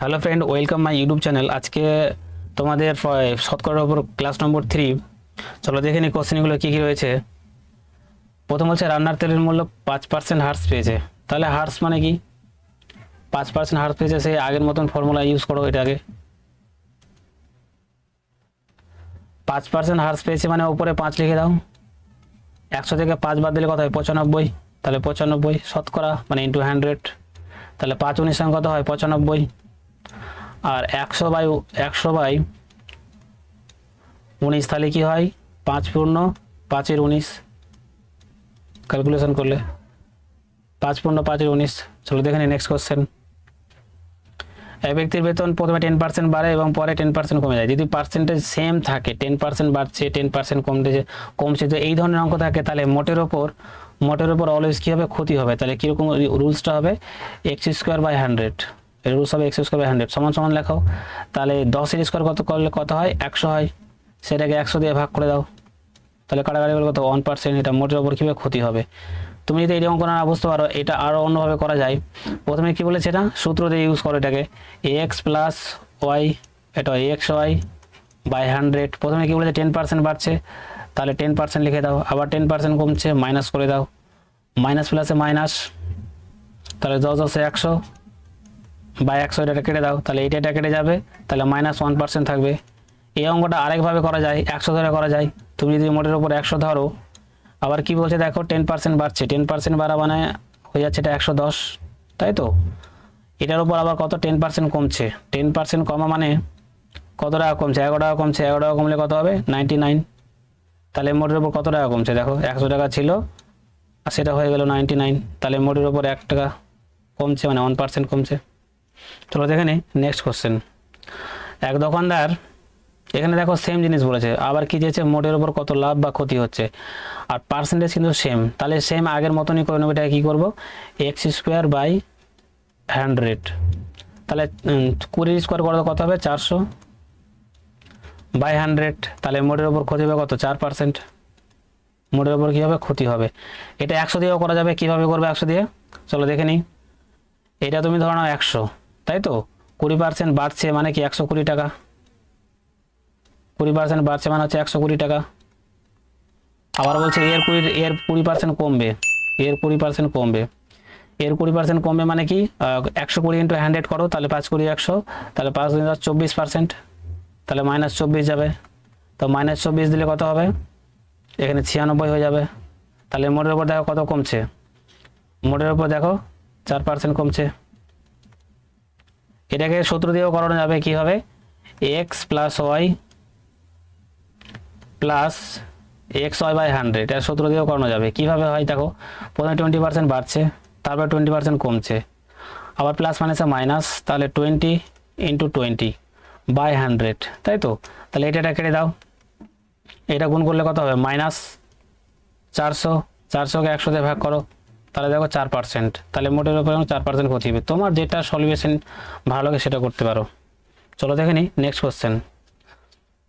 Hello friend welcome my YouTube channel আজকে তোমাদের শতকরার উপর ক্লাস নম্বর থ্রি চলো দেখে নিই কোশ্চেনগুলো কী কী রয়েছে। প্রথম হচ্ছে রান্নার তেলের মূল্য পাঁচ পার্সেন্ট হার্স পেয়েছে। তাহলে হার্স মানে কি? পাঁচ পার্সেন্ট হার্স পেয়েছে সেই আগের মতন ফর্মুলা ইউজ করো এটাকে পাঁচ পার্সেন্ট হার্স পেয়েছে মানে ওপরে পাঁচ লিখে দাও। একশো থেকে পাঁচ বাদ দিলে কত হয়? পঁচানব্বই। তাহলে পঁচানব্বই শতকরা মানে ইন্টু হান্ড্রেড তাহলে পাঁচ উনিশ কত হয়? পঁচানব্বই। আর একশো বাই একশো বাই উনিশ তাহলে কী হয়? পাঁচ পূর্ণ পাঁচের উনিশ। ক্যালকুলেশন করলে। পাঁচ পূর্ণ পাঁচের উনিশ। চলো দেখে নিই নেক্সট কোশ্চেন এক ব্যক্তির বেতন প্রথমে টেন পার্সেন্ট বাড়ে এবং পরে টেন পার্সেন্ট কমে যায়। যদি পার্সেন্টেজ সেম থাকে টেন পার্সেন্ট বাড়ছে টেন পার্সেন্ট কমতেছে কমছে তো এই ধরনের অঙ্ক থাকে, তাহলে মোটের ওপর মোটের ওপর অলওয়েজ কী হবে? ক্ষতি হবে। তাহলে কীরকম রুলসটা হবে? X square by hundred rules হবে এক্স স্কোয়ার বাই হান্ড্রেড সমান সমান লেখাও। তাহলে দশের স্কোয়ার কত করলে কত হয়? একশো হয়। সেটাকে একশো দিয়ে ভাগ করে দাও। তাহলে কাটাকাটি করলে কত? ওয়ান পার্সেন্ট এটা মোটের ওপর কীভাবে ক্ষতি হবে? তুমি যদি এই অঙ্ক না বুঝতে পারো, এটা আরও অন্যভাবে করা যায়। প্রথমে কি বলেছে এটা? সূত্র দিয়ে ইউজ করো এটাকে। এক্স প্লাস ওয়াই এটা এক্স ওয়াই বাই হান্ড্রেড প্রথমে কী বলেছে? টেন পার্সেন্ট বাড়ছে। তাহলে টেন পার্সেন্ট লিখে দাও। আবার টেন পার্সেন্ট কমছে মাইনাস করে দাও। মাইনাস প্লাসে মাইনাস তাহলে দশ দশে একশো। বাই একশো এটা কেটে দাও, তাহলে এটা এটা কেটে যাবে, তাহলে মাইনাস ওয়ান পার্সেন্ট থাকবে। এই অঙ্কটা আরেকভাবে করা যায়, একশো ধরে করা যায়। তুমি যদি মোটের উপর একশো ধরো, আবার কি বলছে দেখো টেন পার্সেন্ট বাড়ছে টেন পার্সেন্ট বাড়া মানে হয়ে যাচ্ছে এটা একশো দশ, তাই তো? এটার উপর আবার কত? টেন পার্সেন্ট কমছে। টেন পার্সেন্ট কমা মানে কত টাকা কমছে? এগারো টাকা কমছে, এগারো টাকা কমলে কত হবে? নাইনটি নাইন তাহলে মোটের উপর কত টাকা কমছে? দেখো, একশো টাকা ছিল, আর সেটা হয়ে গেল নাইনটি নাইন তাহলে মোটের উপর এক টাকা কমছে মানে ওয়ান পার্সেন্ট কমছে। চলো দেখে নিই নেক্সট কোশ্চেন এক দোকানদার, এখানে দেখো সেম জিনিস বলেছে, আবার কি দিয়েছে? মোটের উপর কত লাভ বা ক্ষতি হচ্ছে। আর পার্সেন্টেজ কিন্তু সেম তাহলে সেম আগের মতনই করে নেব এটা কী করব? এক্স স্কোয়ার বাই হান্ড্রেড তাহলে কুড়ির স্কোয়ার করলে কত হবে? চারশো। বাই হান্ড্রেড তাহলে মোটের উপর ক্ষতি হবে কত? চার পার্সেন্ট মোটের উপর কী হবে? ক্ষতি হবে। এটা একশো দিয়েও করা যাবে। কীভাবে করবে একশো দিয়ে? চলো দেখে নিই। এটা তুমি ধরো একশো। তাই তো? কুড়ি পার্সেন্ট বাড়ছে মানে কি একশো কুড়ি টাকা? কুড়ি পার্সেন্ট বাড়ছে মানে হচ্ছে একশো কুড়ি টাকা। আবার বলছে এর কুড়ি এর কুড়ি পার্সেন্ট কমবে। এর কুড়ি পার্সেন্ট কমবে। এর কুড়ি পার্সেন্ট কমবে মানে কি? একশো কুড়ি ইন্টু হান্ড্রেড করো, তাহলে পাঁচ কুড়ি একশো, তাহলে পাঁচ দুই চব্বিশ পার্সেন্ট তাহলে মাইনাস চব্বিশ যাবে। তো মাইনাস চব্বিশ দিলে কত হবে? এখানে ছিয়ানব্বই হয়ে যাবে। তাহলে মোটের উপর দেখো কত কমছে। মোটের উপর দেখো চার পার্সেন্ট কমছে। এটাকে সূত্র দিয়েও করানো যাবে কি হবে? X plus Y plus X Y by hundred এর সূত্র দিয়েও করানো যাবে। কীভাবে হয় দেখো, প্রথমে টোয়েন্টি পার্সেন্ট বাড়ছে, তারপর টোয়েন্টি পার্সেন্ট কমছে। আবার প্লাস মাইনাসে মাইনাস তাহলে twenty into twenty by hundred তাই তো? তাহলে এটা কেটে দাও। এটা গুণ করলে কত হবে? মাইনাস চারশো, চারশোকে একশো দিয়ে ভাগ করো। তাহলে দেখো চার পার্সেন্ট তাহলে মোটের উপরে চার পার্সেন্ট ক্ষতি হবে। তোমার যেটা সলিউশন ভালো লাগে সেটা করতে পারো। চলো দেখে নিই নেক্সট কোশ্চেন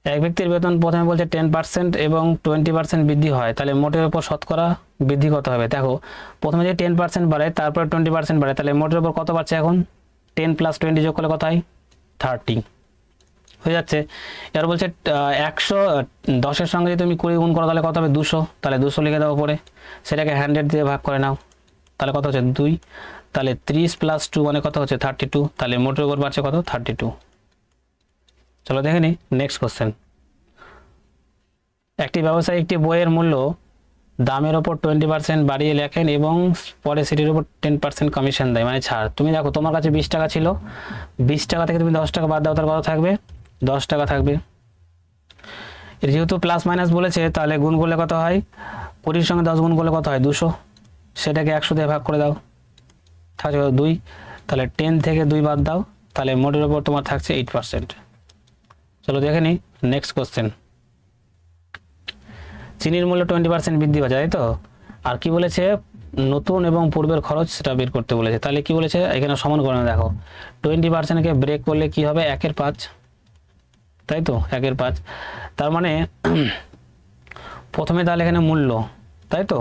এক ব্যক্তির বেতন প্রথমে বলছে টেন পার্সেন্ট এবং টোয়েন্টি পার্সেন্ট বৃদ্ধি হয়। তাহলে মোটের উপর শতকরা বৃদ্ধি কত হবে? দেখো, প্রথমে যদি টেন পার্সেন্ট বাড়ে, তারপরে টোয়েন্টি পার্সেন্ট বাড়ে, তাহলে মোটের উপর কত বাড়ছে এখন? টেন প্লাস টোয়েন্টি যোগ করলে কত থার্টি হয়ে যাচ্ছে। এবার বলছে একশো দশের সঙ্গে যদি তুমি কুড়ি গুণ করো, তাহলে কত হবে? দুশো। তাহলে দুশো লিখে দেওয়া পরে সেটাকে হান্ড্রেড দিয়ে ভাগ করে নাও। তাহলে কত হচ্ছে দুই? তাহলে ত্রিশ প্লাস টু মানে কত হচ্ছে থার্টি টু তাহলে মোটের উপর বাড়ছে কত? থার্টি টু চলো দেখে নি নেক্সট কোশ্চেন একটি ব্যবসায়ী একটি বইয়ের মূল্য দামের ওপর টোয়েন্টি পার্সেন্ট বাড়িয়ে লেখেন এবং পরে সেটির উপর টেন পার্সেন্ট কমিশন দেয় মানে ছাড়। তুমি দেখো, তোমার কাছে বিশ টাকা ছিল, বিশ টাকা থেকে তুমি দশ টাকা বাদ দাও, তার কত থাকবে? দশ টাকা থাকবে। যেহেতু প্লাস মাইনাস বলেছে, তাহলে গুণ করলে কত হয়? কুড়ির সঙ্গে দশ গুণ করলে কত হয়? দুশো। সেটাকে একশো দিয়ে ভাগ করে দাও। থাকছে? দুই। তাহলে টেন থেকে দুই বাদ দাও। তাহলে মোটের ওপর তোমার থাকছে এইট পার্সেন্ট চলো দেখে নিই নেক্সট কোশ্চেন চিনির মূল্য টোয়েন্টি পার্সেন্ট বৃদ্ধি পাচ্ছে, তাই তো? আর কি বলেছে? নতুন এবং পূর্বের খরচ সেটা বের করতে বলেছে। তাহলে কি বলেছে? এখানে সমান করে দেখো। টোয়েন্টি পার্সেন্টকে ব্রেক করলে কি হবে? একের পাঁচ। তাই তো? একের পাঁচ। তার মানে প্রথমে তাহলে এখানে মূল্য। তাই তো?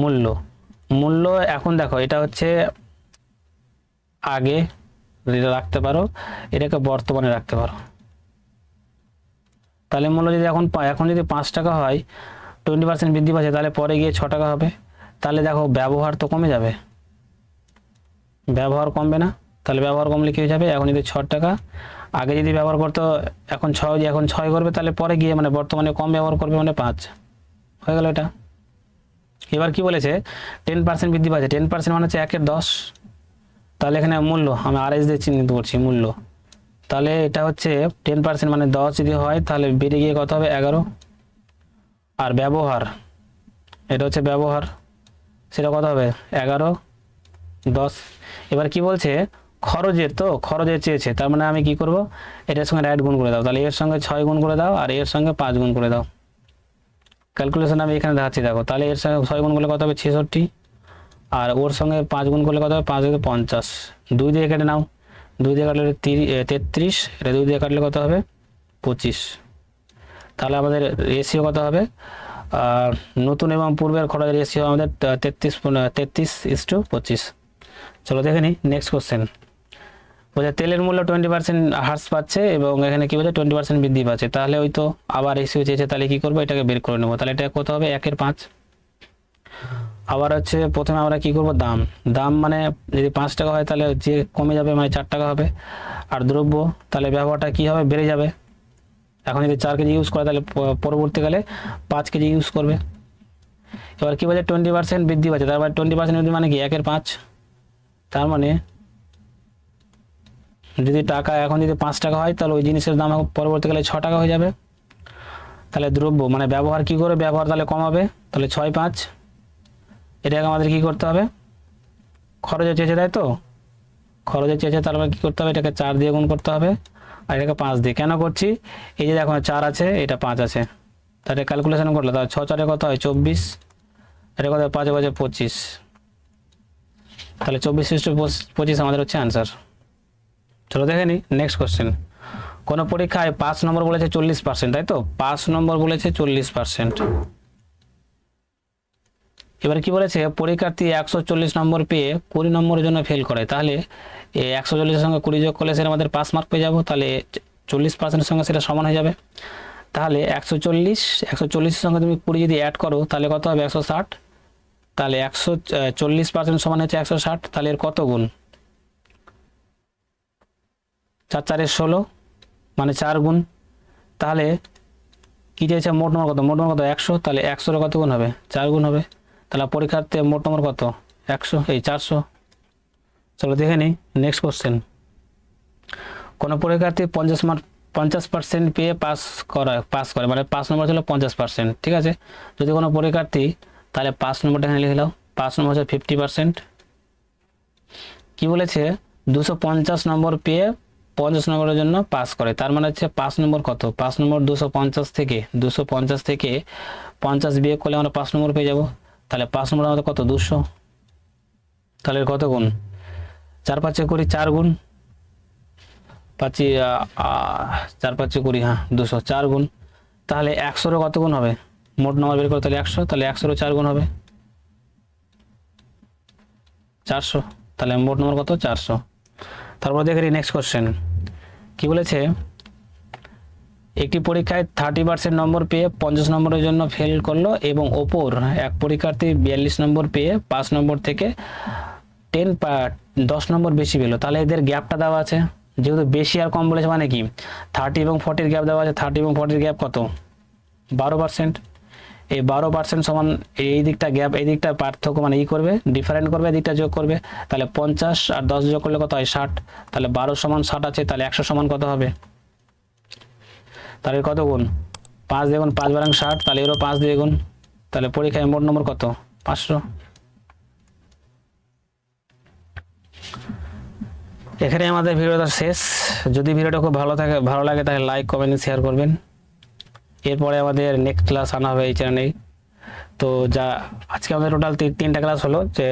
মূল্য। মূল্য এখন দেখো, এটা হচ্ছে আগে রাখতে পারো, এটাকে বর্তমানে রাখতে পারো। তাহলে মূল্য যদি এখন এখন যদি পাঁচ টাকা হয় টোয়েন্টি পার্সেন্ট বৃদ্ধি পাচ্ছে, তাহলে পরে গিয়ে ছ টাকা হবে। তাহলে দেখো, ব্যবহার তো কমে যাবে। ব্যবহার কমবে না, তাহলে ব্যবহার কমলে কী হয়ে যাবে? এখন যদি ছ টাকা, আগে যদি ব্যবহার করতো, এখন ছয় এখন ছয় করবে, তাহলে পরে গিয়ে মানে বর্তমানে কম ব্যবহার করবে মানে পাঁচ। হয়ে গেল এটা। এবার কি বলেছে? টেন পার্সেন্ট বৃদ্ধি পাচ্ছে। টেন পার্সেন্ট মানে হচ্ছে একের দশ। তাহলে এখানে মূল্য, আমি আর এস দিয়ে চিহ্নিত করছি, মূল্য। তাহলে এটা হচ্ছে টেন পার্সেন্ট মানে দশ যদি হয়, তাহলে বেড়ে গিয়ে কত হবে? এগারো। আর ব্যবহার, এটা হচ্ছে ব্যবহার, সেটা কত হবে? এগারো, দশ। এবার কি বলছে? খরচের তো, খরচের চেয়েছে। তার মানে আমি কি করব? এটার সঙ্গে রাইট গুণ করে দাও। তাহলে এর সঙ্গে ছয় গুণ করে দাও, আর এর সঙ্গে পাঁচ গুণ করে দাও। ক্যালকুলেশন আমি এখানে দেখাচ্ছি, দেখো। তাহলে এর সঙ্গে ছয় গুণ করলে কত হবে? ছেষট্টি। আর ওর সঙ্গে পাঁচ গুণ করলে কত হবে? পাঁচ হবে পঞ্চাশ। দুই দিয়ে কেটে নাও। দুই দিয়ে কাটলে তিরিশ তেত্রিশ। এটা দুই দিয়ে কাটলে কত হবে? পঁচিশ। তাহলে আমাদের রেশিও কত হবে? নতুন এবং পূর্বের খরচের রেশিও আমাদের তেত্রিশ তেত্রিশ ইস টু পঁচিশ। চলো দেখে নিই নেক্সট কোশ্চেন বলছে তেলের মূল্য টোয়েন্টি পার্সেন্ট হ্রাস পাচ্ছে এবং এখানে কি বলছে টোয়েন্টি পার্সেন্ট বৃদ্ধি পাচ্ছে। তাহলে ওই তো আবার রেশিও চেয়েছে, তাহলে কি করব? এটাকে বের করে নেব। তাহলে এটা কত হবে? একের পাঁচ। আবার হচ্ছে প্রথমে আমরা কি করব? দাম। দাম মানে যদি পাঁচ টাকা হয়, তাহলে যে কমে যাবে মানে চার টাকা হবে। আর দ্রব্য, তাহলে ব্যবহারটা কি হবে? বেড়ে যাবে। এখন যদি চার কেজি ইউজ করে, তাহলে পরবর্তীকালে পাঁচ কেজি ইউজ করবে। এবার কি বলছে? টোয়েন্টি পার্সেন্ট বৃদ্ধি পাচ্ছে। তার মানে টোয়েন্টি পার্সেন্ট বৃদ্ধি মানে কি? একের পাঁচ। তার মানে যদি টাকা, এখন যদি পাঁচ টাকা হয়, তাহলে ওই জিনিসের দাম পরবর্তীকালে ছ টাকা হয়ে যাবে। তাহলে দ্রব্য মানে ব্যবহার কি করে? ব্যবহার তাহলে কমাবে। তাহলে ছয় পাঁচ, এটাকে আমাদের কি করতে হবে? খরচে চেয়েছে তাই তো? খরচে চেয়েছে তার মানে কী করতে হবে? এটাকে চার দিয়ে গুণ করতে হবে। আর এটাকে পাঁচ দিয়ে। কেন করছি? এই যে দেখো, চার আছে, এটা পাঁচ আছে। তাহলে ক্যালকুলেশন করলে, তাহলে ছ চারে কত হয়? চব্বিশ। এটা কত? পাঁচে পাঁচে পঁচিশ। তাহলে চব্বিশ পঁচিশ আমাদের হচ্ছে অ্যান্সার চলো দেখে নিই নেক্সট কোশ্চেন কোনো পরীক্ষায় পাঁচ নম্বর বলেছে চল্লিশ পার্সেন্ট তাই তো? পাঁচ নম্বর বলেছে চল্লিশ পার্সেন্ট এবার কি বলেছে? পরীক্ষার্থী একশো চল্লিশ নম্বর পেয়ে কুড়ি নম্বরের জন্য ফেল করে। তাহলে একশো চল্লিশের সঙ্গে কুড়ি যোগ করলে সেটা আমাদের পাস মার্ক পেয়ে যাব, তাহলে চল্লিশ পার্সেন্টের সঙ্গে সেটা সমান হয়ে যাবে। তাহলে একশো চল্লিশ, একশো চল্লিশের সঙ্গে তুমি কুড়ি যদি অ্যাড করো, তাহলে কত হবে? একশো ষাট। তাহলে একশো চল্লিশ পার্সেন্ট সমান হচ্ছে একশো ষাট, তাহলে এর কত গুণ? চার চারের ষোলো মানে চার গুণ, তাহলে কী চাইছে? মোট নম্বর কত? মোট নম্বর কত? একশো, তাহলে একশোর কত গুণ হবে? চার গুণ হবে। তাহলে পরীক্ষার্থে মোট নম্বর কত? একশো, এই চারশো। চলো দেখে নিই নেক্সট কোশ্চেন কোনো পরীক্ষার্থী পঞ্চাশ মার্ক, পঞ্চাশ পার্সেন্ট পেয়ে পাস করা পাস করে মানে পাঁচ নম্বর ছিল পঞ্চাশ পার্সেন্ট ঠিক আছে? যদি কোনো পরীক্ষার্থী, তাহলে পাঁচ নম্বরটা এখানে লিখে দাও। পাঁচ নম্বর হচ্ছে ফিফটি পার্সেন্ট কী বলেছে? দুশো পঞ্চাশ নম্বর পেয়ে পঞ্চাশ নম্বরের জন্য পাস করে। তার মানে হচ্ছে পাঁচ নম্বর কত? পাঁচ নম্বর দুশো পঞ্চাশ থেকে, দুশো পঞ্চাশ থেকে পঞ্চাশ বিয়োগ করলে আমরা পাঁচ নম্বর পেয়ে যাব। তাহলে পাঁচ নম্বর আমাদের কত? দুশো। তাহলে কত গুণ? চার পাঁচে করি চার গুণ। পাঁচি চার পাঁচে করি হ্যাঁ দুশো, চার গুণ। তাহলে একশোরও কত গুণ হবে? মোট নম্বর বের করে তাহলে একশো, তাহলে একশোরও চার গুণ হবে। চারশো, তাহলে মোট নম্বর কত? চারশো। তারপর দেখে নেক্সট কোশ্চেন কি বলেছে? একটি পরীক্ষায় থার্টি পার্সেন্ট নম্বর পেয়ে পঞ্চাশ নম্বরের জন্য ফেল করল এবং ওপর এক পরীক্ষার্থী বিয়াল্লিশ নম্বর পেয়ে পাঁচ নম্বর থেকে টেন দশ নম্বর বেশি পেল। তাহলে এদের গ্যাপটা দেওয়া আছে। যেহেতু বেশি আর কম বলেছে মানে কি? থার্টি এবং ফর্টির গ্যাপ দেওয়া আছে। থার্টি এবং ফর্টির গ্যাপ কত? বারো পার্সেন্ট এই বারো পার্সেন্ট সমান এই দিকটা গ্যাপ এই দিকটা পার্থক্য মানে ই করবে ডিফারেন্ট করবে দিকটা যোগ করবে। তাহলে পঞ্চাশ আর দশ যোগ করলে কত হয় ষাট? তাহলে বারো সমান ষাট আছে, তাহলে একশো সমান কত হবে? তাহলে কত গুণ? পাঁচ দিয়ে গুণ, পাঁচ বারাং ষাট, তাহলে এরও পাঁচ দিয়ে গুণ। তাহলে পরীক্ষায় মোট নম্বর কত? পাঁচশো। এখানে আমাদের ভিডিওটা শেষ। যদি ভিডিওটা খুব ভালো থাকে, ভালো লাগে তাহলে লাইক কমেন্ট শেয়ার করবেন। এরপরে আমাদের নেক্সট ক্লাস আনা হবে এই চ্যানেলেই তো যা, আজকে আমাদের টোটাল তিনটা ক্লাস হলো, যে,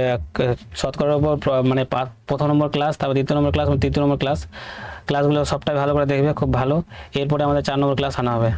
শতকরের উপর মানে প্রথম নম্বর ক্লাস তারপর দ্বিতীয় নম্বর ক্লাস তৃতীয় নম্বর ক্লাস ক্লাসগুলো সবটাই ভালো করে দেখবে, খুব ভালো। এরপরে আমাদের চার নম্বর ক্লাস আনা হবে।